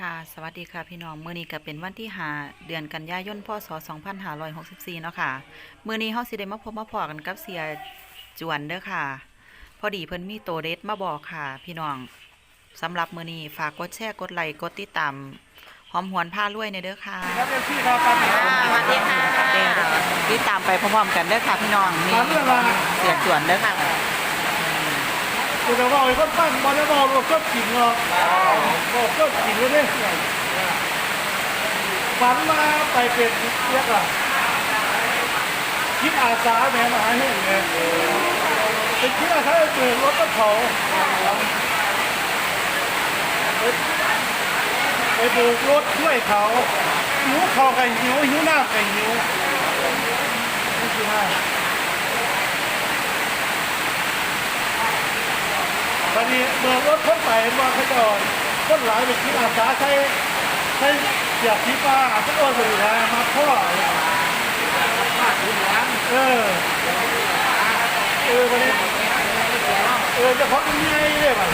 ค่ะ สวัสดีค่ะพี่น้อง มื้อนี้ก็เป็นวันที่หาเดือนกันยายนพศ2564 เนาะค่ะ มื้อนี้เฮาสิได้มาพบมาพอกันกับเสียจวนเด้อค่ะ พอดีเพิ่นมีโตเด็ดมาบอกค่ะ พี่น้องสำหรับมื้อนี้ฝากกดแชร์กดไลค์กดติดตามหอมหวนผ้ารวยในเด้อค่ะครับเอฟซีครับครับสวัสดีค่ะติดตามไปพร้อมๆกันเด้อค่ะพี่น้องนี่ถามเรื่องอะไรเสียจวนเด้อค่ะ กูจะบอกไอ้คนตั้งบอลจะบอกเราก็จริงหรอกบอกก็จริงเลยเนี่ยฝันมาไปเป็นเรียกอะคิดอาสาแม่มาหาเห็นไงเป็นคิดอาสาเปิดรถก็เขาไปโบกรถช่วยเขาหิวเขาไก่หิวหิวหน้าไก่หิวนี่คือห้า ตอนนี้เมื่อรถพ้นไปมาขจรต้นหลายเป็นที่อาสาใช้ใช้เสียบที่ป้าอาจจะโอนบริหารมาพ่อเออเออวันนี้เออจะพอนยังไงเนี่ยมัน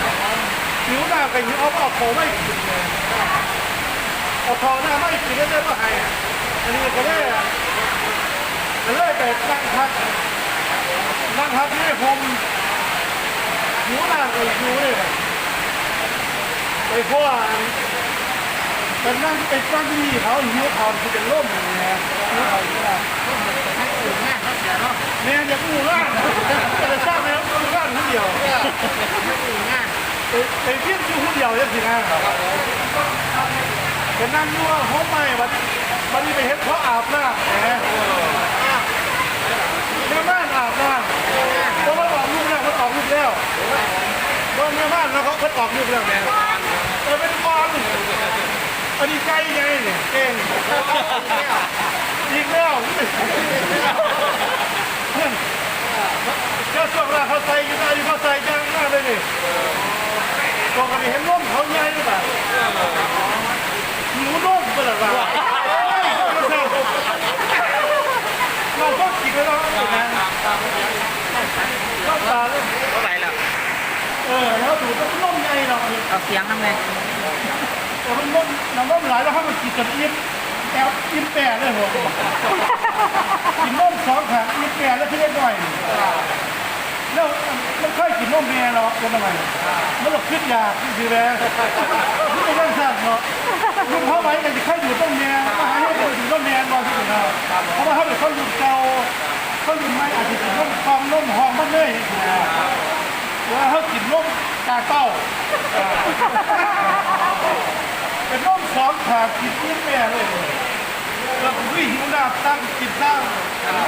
หิวหน้าไปหิวเอาเอาของไม่กินเลยเอาทองหน้าไม่กินแล้วได้ปะไงอันนี้ก็ได้ก็เลยแต่นั่งพักนั่งพักที่ผม หิวหน้าก็หิวเลยไปพ่อไปนั่งไปตั้งที่เขาหิวเขาคือเป็นร่มอย่างเงี้ยหิวเขาอยู่นะแม่จะกู้ร่างจะสร้างแม่กู้ร่างคนเดียวไปไปเพี้ยนอยู่คนเดียวยังสินะไปนั่งยั่วห้องใหม่วันวันนี้ไปเห็นเขาอาบน้ำแหมแม่บ้านอาบน้ำเพราะว่าออกลูกแล้วเขาออกลูกแล้ว ว่า แม่บ้านแล้วเขาเขาตอบลูกเรื่องนี้เออเป็นฟอนอันนี้ใจไงเนี่ยเก่งอีกแล้วเจ้าสวงแราเขาตส่กันได้เขาใส่จังหน้าเลยนี่ตรงกันเห็นร่มเขาใหญ่หรือเปล่าหนูร่มเป็นอะไรเราก็กินแล้วเราก็นะก็ตาเลย บ่ไหวแล้ว เออแล้วดูก็ร่มใหญ่ เราเอาเสียงนำเลยแต่มันร่มน้ำร่มหลายแล้วให้มันกินจนอิ่มแอบอิ่มแปดเลยหัวกินร่มสองถังอิ่มแปดแล้วพี่เล็กหน่อยแล้วมันค่อยกินร่มแม่หรอกเป็นทำไมมันหลบขึ้นยาคือแม่ที่ไม่ต้องสั่งเนาะลุงเขาไว้กันจะค่อยอยู่ต้มแม่มาหาให้คนอยู่ต้มแม่รอที่สุดนะเพราะว่าเขาเป็นคนอยู่เก่าเขาอยู่ไม่อาจจะกินร่มฟองร่มหอมมันเลยนะ ว่าเขากินร่มกาเต้าเป็นร่มสองขากินยิ้มแม่เลยแล้ววิ่งหิวน้ำตั้งกินตั้ง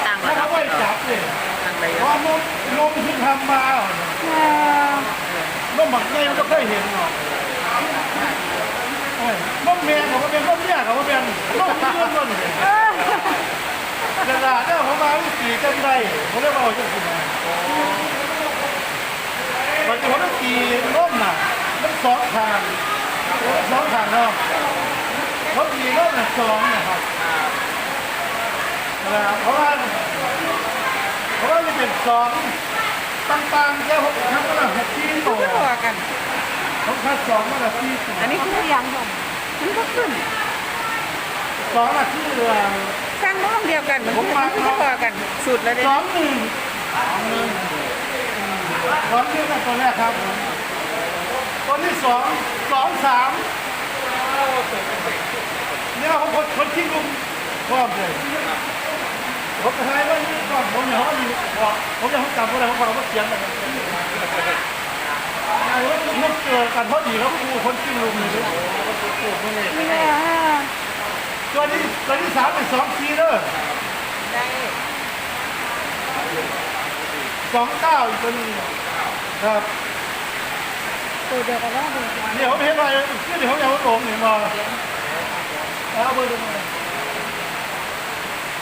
ตั้งแล้แล้ววเขาไม่จับเลยตั้งเลยเพราะว่านมนมที่ทำมาอะนมหมักเนยมันก็เคยเห็นเนาะเอ้ยนมแม่เขาก็เป็นนมเนี่ยเขาก็เป็นนมที่เลื่อนล้นกระดาษเนี่ยผมมาวิสีกันได้ผมเรียกว่าเอาจังสิมา วันที่ผมต้องขี่นมน่ะมันสองทางสองทางเนาะเขาขี่นมน่ะสองนะครับนะครับเพราะว่าเพราะว่าจะเป็นสองต่างๆแค่หกครั้งก็ละหกที่ตัวพอกันผมคัดสองก็ละที่ตัวอันนี้คือยังผมมันก็ขึ้นสองละที่เรือสร้างน้องเดียวกันมันคือพอกันสุดแล้วเด้สองหนึ่งสองหนึ่ง สองหนึ่งนะตัวแรกครับตัวที่สองสองสามเนี่ยผมคนคนที่ลุงพร้อมเลยผมจะให้ว่านี่ก่อนผมอย่าเขาอยู่บอกผมจะเขาจำอะไรผมฟังว่าเสียงอะไรไอ้ว่ามันเกิดกันเพราะดีแล้วครูคนที่ลุงเลยตัวนี้ตัวที่สามเป็นสองทีเด้อได้สองเก้าอีกตัวนึง ครับตัวเดียวกันแล้วดูเดี๋ยวผมเห็นอะไรเดี๋ยวผมจะเอาโอ่งเห็นมาเอาเบอร์ดูมา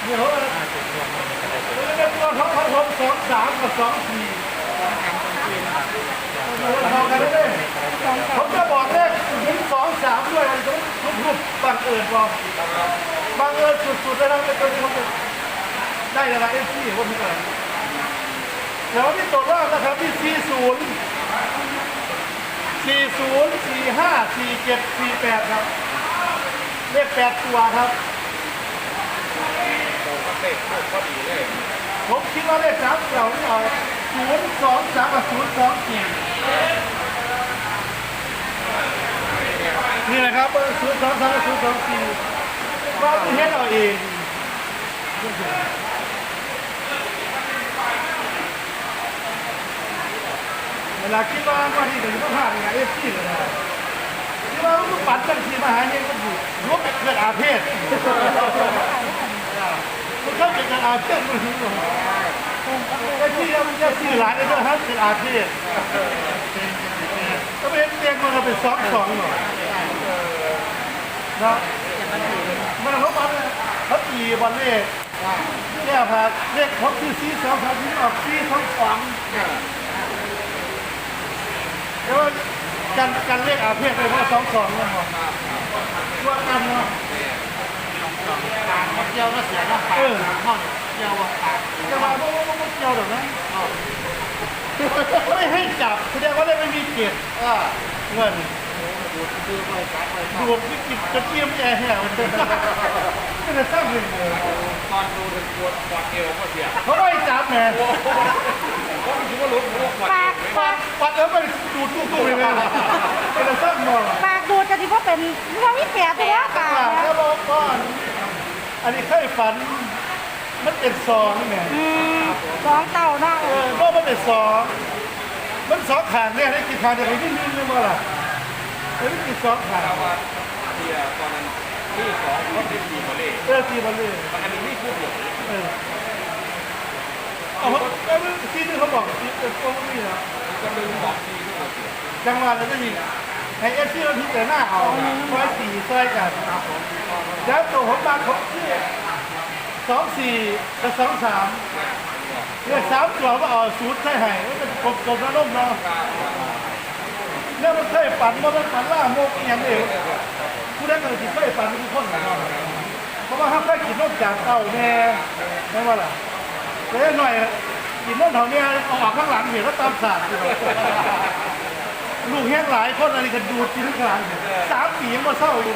เดี๋ยวเขาเดี๋ยวตัวเขาเขาผมสองสามกับสองสี่พอกันเลยผมจะบอกเลขถึงสองสามด้วยทุกทุกรูปบังเอิญบอกบังเอิญสุดๆเลยนะเป็นตัวนี้ผมได้อะไรเอฟซีผมมีอะไร เดี๋ยวที่ตรวจรอบนะครับที่สี่ศูนย์สี่ศูนย์สี่ห้าสี่เจ็ดสี่แปดครับ เลขแปดตัวครับ เลขพอดีเลย ผมคิดว่าเลขสามเก่านี่เอาศูนย์สองสามกับศูนย์สองสี่นี่แหละครับศูนย์สองสามกับศูนย์สองสี่ว่าที่เฮ็ดเอาเอง เวลาคิดว่าว่าที่ถึงต้องผ่านไงเอฟซีเลยนะคิดว่าลูกปัดจังสีมาหาเนี่ยก็อยู่รวมเป็นเกิดอาเพศมันเข้าเป็นอาเพศมันถึงหรอไอ้ที่มันจะซื้อหลานได้ด้วยครับเป็นอาเทศก็เป็นเตียงมันก็เป็นสองสองหน่อยเนาะมันเขาบอกเลเขาตีบอลเล่เนี่ยครับเลขเขาคือซีสองครับที่ออกซีสองสอง แล้วกันกันเลขอาเพศไปเพราะสองสองนั่นหรอตัวกันเนาะเกี่ยวแล้วเสียน้ำปลาเออห้องเกี่ยวว่าปากจะมาไม่ไม่ไม่เกี่ยวหรอกนะไม่ให้จับแสดงว่าได้ไม่มีเกียรติเออเงินดูดูไปกัดไปดูวิกฤตจะเกียมแย่แห่มันจะไม่ได้สร้างเรื่องเลยตอนดูถึงปวดปวดเอวก็เสียเขาไม่จับแหม่เพราะมันคิดว่ารู้ว่าปวดปาก ปากปัดแล้วไปดูตู้ตู้เลยนะไม่ได้สร้างมองปากดูดจะที่ว่าเป็นว่ามีแผลตัวปากอ่านะแล้วบอกก่อนอันนี้เคยฝัน มันเป็นซองนี่แหม่อืมสองเต่าเนาะเออว่ามันเป็นซองมันสองขางเนี่ยได้กี่ขางเดี๋ยวไปนิ่งๆเลยมั้งล่ะเออนี่กี่สองขางแต่ว่าเสียตอนนั้นที่สองก็เป็นสี่มาเลยเออตีมันเลยอันนี้ไม่พูดหรอกเออเอาเขาแล้วที่นี่เขาบอกที่เป็นพวกนี้นะ ก็ลืมบอกที่ที่เราเสียจังหวะนั้นจะมีในเอฟซีเราพิจารณาเอาซอยสี่ซอยกันแล้วตัวผมบางผมชื่สองสี่กับสองสามเนี่ยสามตัวว่าเอาสูตรใช่ไหมันกลมกลมแล้วล่มเนาะเนี่ยมันเคยฝันว่ามันฝันล่าโมกอหย่างเดียวผู้นั้นก็ที่เคยฝันทุกคนนะเพราะว่าห้ามได้กินนมจากเต้าแน่ไม่ว่าล่ะแต่หน่อย กินนมเท่านี้เอาออกข้างหลังเดี๋ยวก็ตามสาดอยู่ลูกแห้งหลายคนอะไรกันดูดกินข้างหลังสามปีมาเศร้าอยู่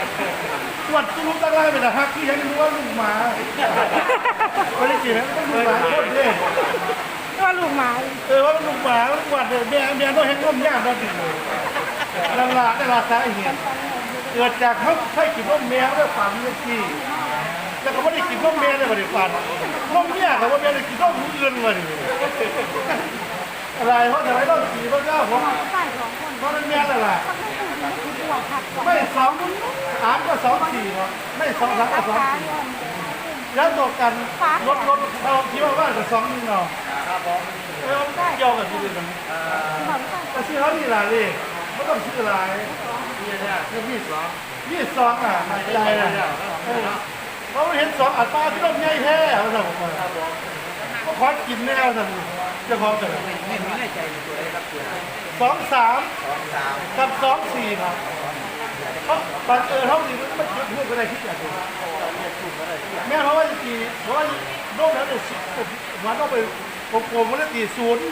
ตรวจลูกตั้งไล่เป็นฮักที่ยังรู้ว่าลูกหมาไม่ได้กินนะลูกหมาโคนเด้ว่าลูกหมาเออว่าลูกหมาลูกวัดเนี่ยแม่แม่ต้องแห้งร่มยางนั่นเองเลยลังลาได้ลาสาเหตุเกิดจากเขาให้กินร่มแมวด้วยฝันเมื่อกี้ แต่ก็ไม่ได้กินร่มแมวเลยวันนี้ฝันร่มเนี่ยแต่ว่าแม่ได้กินร่มอื่นวันนี้อะไรเพราะอะไรต้องสีเพราะเจ้าผมใส่สองคนเพราะนั่นแม่อะไรต้องไม่ถูกไม่สองสามก็สองสี่เนาะไม่สองสามก็สองสี่แล้วตัวกันลดลดเราคิดว่าว่าจะสองหนึ่งเนาะครับผมเออเกี่ยวกับที่อื่นนะหอมใส่แต่ชื่อเขาดีหลายเลยไม่ต้องชื่อหลายนี่เนี่ยนี่สองยี่สองอะหายใจอะ เออเขาเห็นสองอัตราที่ต้องใหญ่แท้เขาสั่งมาก็ขอกินแน่สั่งจะขอกันไม่ไม่ไม่ใจในตัวเลยครับเสียสองสามกับสองสี่ครับเพราะบังเอิญเขาดีมันมันพูดอะไรคิดอย่างนี้แม่เขาะว่าจะตีเพราะว่าโลกแล้วเนี่ยหัวต้องไปโกงๆมันจะตีศูนย์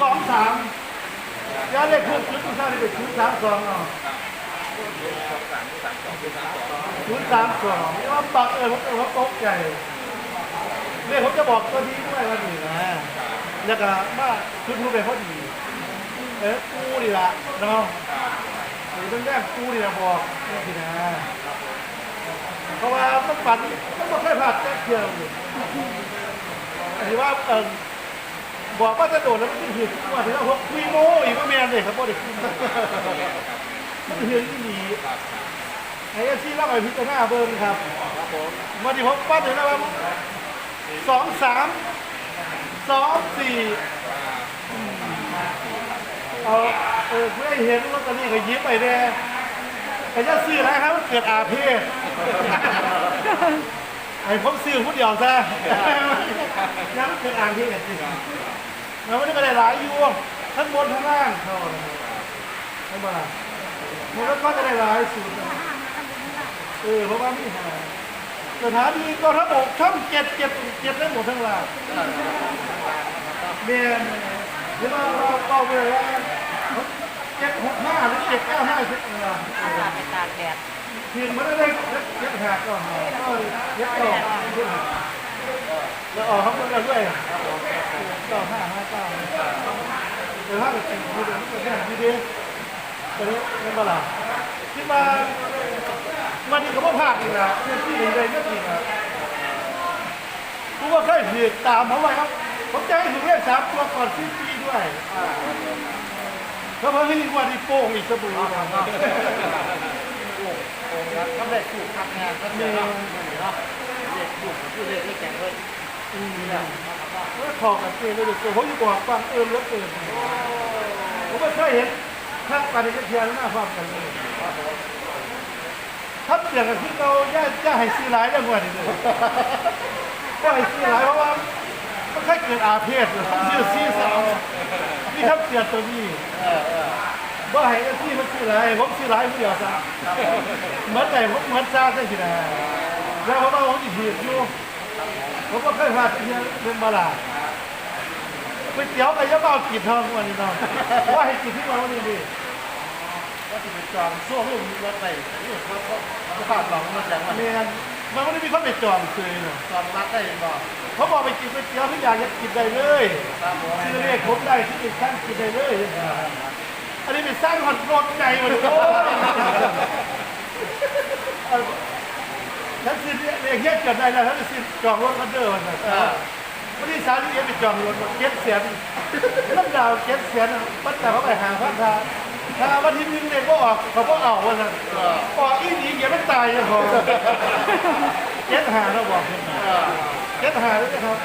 สองสามยาเลขเพิ่มจุดทุกท่านเป็นศูนย์สามสองเนา ศูนย์สามสองนี่ว่าปักเออผมเออว่าตกใจเลขผมจะบอกตัวนี้ด้วยว่านี่นะแล้วก็ว่าชุดทุกเป็นเขาดี เออกูดีละเนาะหรือต้องแรกกูดีละบอกนี่สินะเพราะว่ามันฝันมันไม่เคยผ่านแค่เพียงถือว่าเออบอกว่าจะโดดแล้วมันหืดว่าถือว่าพวกคุยโมอีกก็แมนเลยครับพ่อเด็กมันหืดที่หนี ไอ้ที่เล่าไปพิจารณาเบิ้งครับมาที่ผมปั้นถึงนะว่าสองสามสองสี่เอาเออไม่เห็นว่าตอนนี้ก็ยิ้มไปแน่แต่จะซื้ออะไรครับมันเกิดอาเพศไอ้ผมซื้อผู้เดียวซะยังเป็นอ่างที่เอ็ดจริงแล้วมันก็ได้หลายอยู่ทั้งบนทั้งล่างเขาไม่บ้า มันก็จะได้หลายสูตรเออเพราะว่านี่หาสถานีก็ระบบช่องเจ็ดเจ็ดเจ็ดได้หมดทั้งหลางเบียนเดี๋ยวเราเราเป้าไปเลยว่าเจ็ดหกห้าหรือเจ็ดเก้าห้าเจ็ดเออตากไปตากแดดเพียงม่ได้ได้เจ็ดหักก่อนก็เจ็ดต่อแล้วออกเขาเพิ่งกันด้วยเก้าห้าห้าเก้าเออห้ากับสี่ดีเดียวนี่ก็แค่ดีเดี ยวตอนนี้ไม่มาละคิดว่าวันนี้เขาก็พลาดอีกแล้วที่หนึ่งเลยก็จริงอะรู้ว่าเคยผิดตามเขาไว้ครับ ผมจะให้ถูกเลขสามตัวก่อนสิ้นปีด้วยแล้วพอที่วันนี้โป้งอีกสบู่นะทำได้ถูกทำงานก็เนาะเนาะเด็กถูกผู้เล่นที่แข่งเพิ่นว่าขอทองกันเองเลยตัวผมอยู่กว่าฟังเอิญแล้วเกินผมไม่เคยเห็น ข้างกันในกระเทียมหน้าฟังกันเลยถ้าเปลี่ยนกันที่เราย่าย่าให้ซีร้ายได้กว่านี้เลยย่าให้ซีร้ายเพราะว่ามันแค่เกิดอาเพศเลยซีซีสาวนี่ถ้าเปลี่ยนตัวนี้ว่าให้ที่มันซีร้ายผมซีร้ายเดียวซะเหมือนไหนผมเหมือนซาได้สินะแล้วเพราะว่าผมจะผิดอยู่ผมก็เคยพาเที่ยวเรื่องมาลา ไปเตี๋ยวไปยะเบ้ากินทองวันนี้น้องว่าให้กินที่วันนี้ดีก็จะไปจองช่วงลูกรถไปนี่เขาเขาเขาฝากจองมาแจ้งว่าเมียนมันไม่ได้มีคนไปจองซื้อเนาะจองรักได้บ่เขาบอกไปกินไปเตี๋ยวทุกอย่างยังกินได้เลยครับผมซื้อเลขผมได้ที่อีกท่านกินได้เลยอันนี้เป็นสร้างหอนโกรธใจมันโอ้ยฉันซื้อเลขเงี้ยเกิดได้แล้วฉันซื้อจองรถคันเดอร์มันนะ วันที่สามที่เอ็มไปจองรถเก็บเสียนน้ำดาวเก็บเสียนปัจจัยเขาไปหาพระทาถ้าวันที่หนึ่งเนี่ยก็ออกเขาก็เอาวันนั้นออกอีหนีเก็บไม่ตายยังพอเก็บหาเราบอกเก็บหาด้วยครับ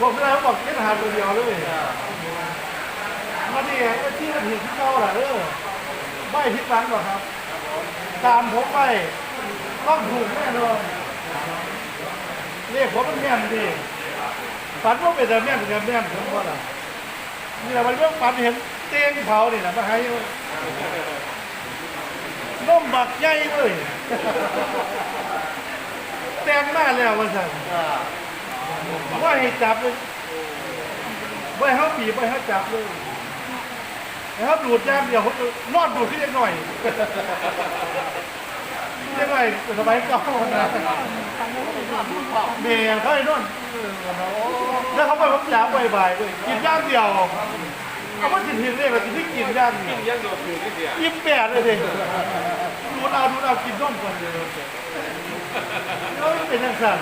บอกไม่ได้เขาบอกเก็บหาตัวเดียวเลยวันนี้ไอ้ที่มันถึงที่เขาแหละเออไม่พิดหวังหรอกครับ ตามผมไปต้องถูกแน่นอนเรียกผมมันแม่ดี ฝันว่าเป็นแต่แม่นเป็นแต่แม่นผมว่าล่ะนี่แหละมันเรื่องฝันเห็นเตียงเผานี่นะมาให้น้มบักใหญ่เลยแตงมาแล้ววันสั่นว่าให้จับเลยว่าให้เขาปีบว่าให้เขาจับเลยให้เขาดูดแย่มเดียว นอนดูดขึ้นยังหน่อย ยังไงสบายเก่านะเมียเขาไอ้นุ่นแล้วเขาไปพักยาบ่ายๆเลยกินย่างเดียวเอาว่ากินทีเรียกว่ากินที่กินย่างเดียวยังโดดถือที่เดียวยิ้มแปดเลยดิดูดเอาดูดเอากินน้มก่อนเลยแล้วเป็นยังสั่น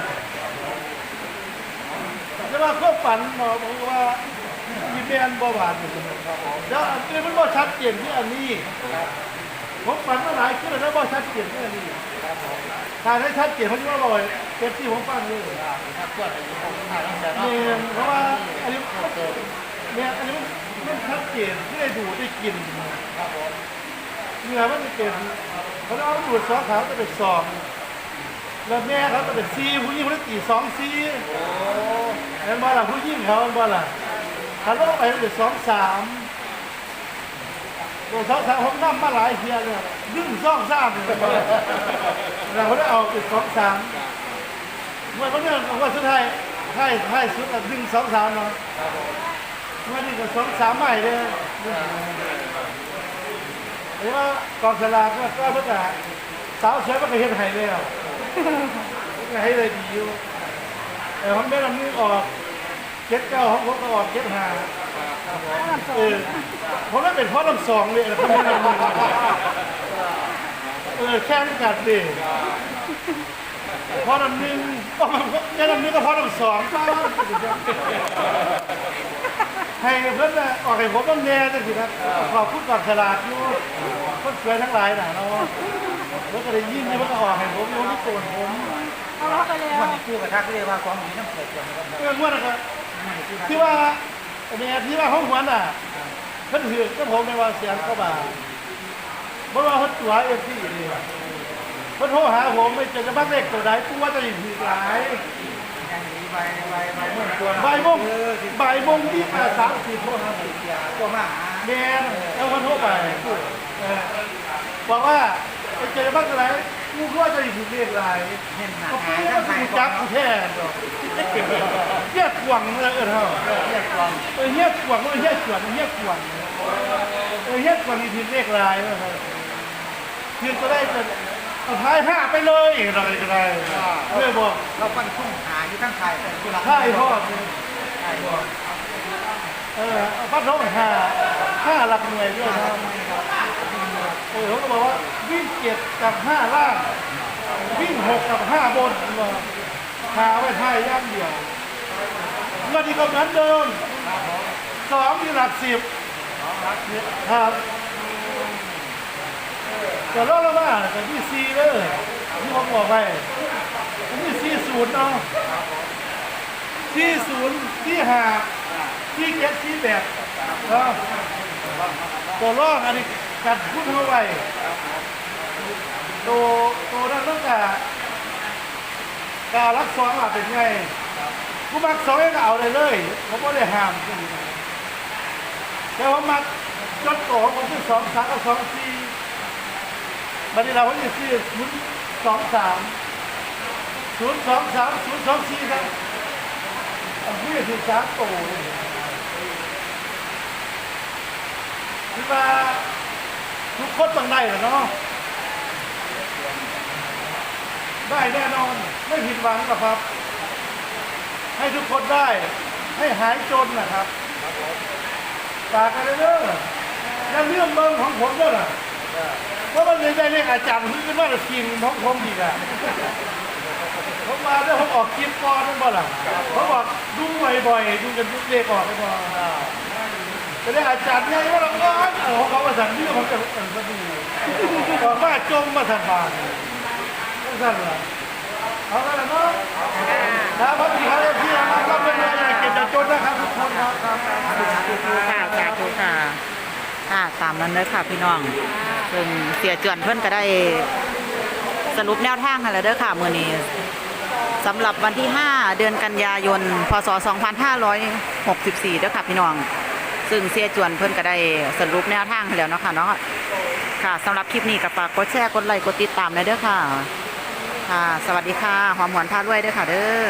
แต่ว่าก็ฝันหมอบอกว่ามีแมนบ่หวานอยู่แล้วอันนี้มันบ่ชัดเจนที่อันนี้ ผมฝันมาหลายขึ้นแล้วบ่ชัดเจนที่อันนี้ถ้าให้ชัดเจนเขาจะว่าบ่อยเต็มที่ผมฟังเลยเพื่อนอายุของทางแต่เนาะเนี่ยเพราะว่าอันนี้เนี่ยอันนี้มันชัดเจนที่ได้ดูได้กินครับผมเนื้อมันเป็นเขาเอาดูดสองขาวจะเป็นสองแล้วแม่เขาจะเป็นซีผู้หญิงเขาตีสองซีเห็นบ่ล่ะผู้หญิงเขาเห็นบ่ล่ะถ้าลงไปมันเป็นสองสาม ตัวสองสามผมนั่มาหลายเทียเลยดึงสองสามเลยเขาได้เอาเป็นสองสามเมื่อวันนี้ว่าสุดท้ายให้ให้สุดอะดึงสองสามเนาะเมื่อนี้ก็สองสามใหม่เลยเห็นว่ากองสลากก็ก็เพื่อสาวเสือมันก็เห็นไห้แล้วก็ให้เลยดีอยู่แต่ผมไม่ลำนึกออกเก็ดเก้าของผมก็ออกเก็ดห้า เออผมไม่เป็นเพราะลำสองเลยนะผมไม่ลำนึกเออแข่งกันดิพอลำหนึ่งก็แค่ลำหนึ่งก็พอลำสองป้าให้เพื่อนน่ะออกให้ผมต้องแน่จังสิครับขอบคุณก่อนฉลาดอยู่คนสวยทั้งหลายน่ะเนาะแล้วก็ได้ยิ่งนี่มันก็ออกให้ผมอยู่ที่โกนผมวันนี้คู่กับทักเรียกว่าความมีน้ำเกลือเกินนะครับเออเมื่อนั้นก็ที่ว่า เนี่ยที่ว่าห้องหวนอะเพิ่นถือก็ผมไม่ว่าเสียงก็บ่าบ่ว่าเพิ่นตัวเอฟซีนี่เพิ่นโทรหาผมไม่เจอจะบ้านเลขตัวใดกูว่าจะอยู่ที่หลายยังดีใบใบใบเมื่อควรบ่ายโมงบ่ายโมงยี่สิบสามสี่โทรหาผมก็มาหาแมนแล้วคนโทรไปเออบอกว่าไปเจอบ้านอะไร กูก็จะอยู่เรียกอะไรเห็นหนาเขาพูหาดทั้ว่ากูจักกูแท้หรอกเฮียกวงเลยเออเท่าเรียกความเออเฮียกวงเออเฮียกวงเฮียกวงเออยเฮ็ดกว่านี้ทีเลขลายนะครับทีก็ได้จะเอาท้ายห้าไปเลยอะไรก็ได้เพื่อบอกเราปั้นทุ่งหาอยู่ทั้งไทยคือเราท้ายพ่อเออเอาพัดลมห้าห้าหลักหน่วยด้วยนะ เออเขาก็บอกว่าวิ่งเจ็ดกับห้าล่าง วิ่งหกกับห้าบนมาหาไว้ท้ายย่างเดียวเมื่อที่ก็เหมือนเดิมสองที่หลักสิบครับแต่รอบละว่าแต่ที่ซีเลยที่ผมบอกไปผมมีซีศูนย์เนาะซีศูนย์ที่หาที่เจ็ดที่แปดเนาะตัวรอบอันนี้ กัดพูดเข้าไปตัวตัวนั้นต้งการการรักซ้อนว่าเป็นไงกูมักสองเองก็เอาเลยเลยผมไม่ได้ห้ามแต่ว่ามาจดโตผมคือสองสามกับสองสี่บัดนี้เราก็จะซื้อศูนย์สองสามศูนย์สองสามศูนย์สองสี่ครับอันนี้คือสามโตคือว่า ทุกคนต้องได้เหรอเนาะได้แน่นอนไม่ผิดหวังหรอกครับ ให้ทุกคนได้ ให้หายจนนะครับฝากกันเลยเด้อแล้วเรื่องเบิ่งของผมด้อล่ะเพราะมันเลยได้เลขอาจารย์คือว่าจะกินของผมอีกอะผมมาแล้วผมออกคลิปก่อนนั่นบ่ล่ะเขาบอกดูบ่อยๆดูกันทุกเลขออกไปบ่ จะได้อาจารย์ไงว่าเราก็เออเขาว่าสั่งเรื่องมันจะเออมาดูบอกว่าจมมาสั่นบานสั่นล่ะเอาละเนาะครับพระบิดาที่มารับเป็นอะไรเก็บจะจนนะครับทุกคนครับค่ะสาธุค่ะค่ะตามนั้นเลยค่ะพี่น้องซึ่งเสียเจวนเพื่อนก็ได้สรุปแนวทางให้แล้วเด้อค่ะมื้อนี้สำหรับวันที่ 5 เดือนกันยายน พศ 2564เด้อค่ะพี่น้อง ซึ่งเสียจวนเพื่อนก็ได้สรุปแนวทางให้แล้วเนาะค่ะเนาะค่ะสำหรับคลิปนี้ก็ฝากกดแชร์กดไลค์กดติดตามเลยเด้อค่ะ ค่ะ สวัสดีค่ะหอมหวนพาด้วยเด้อค่ะเด้อ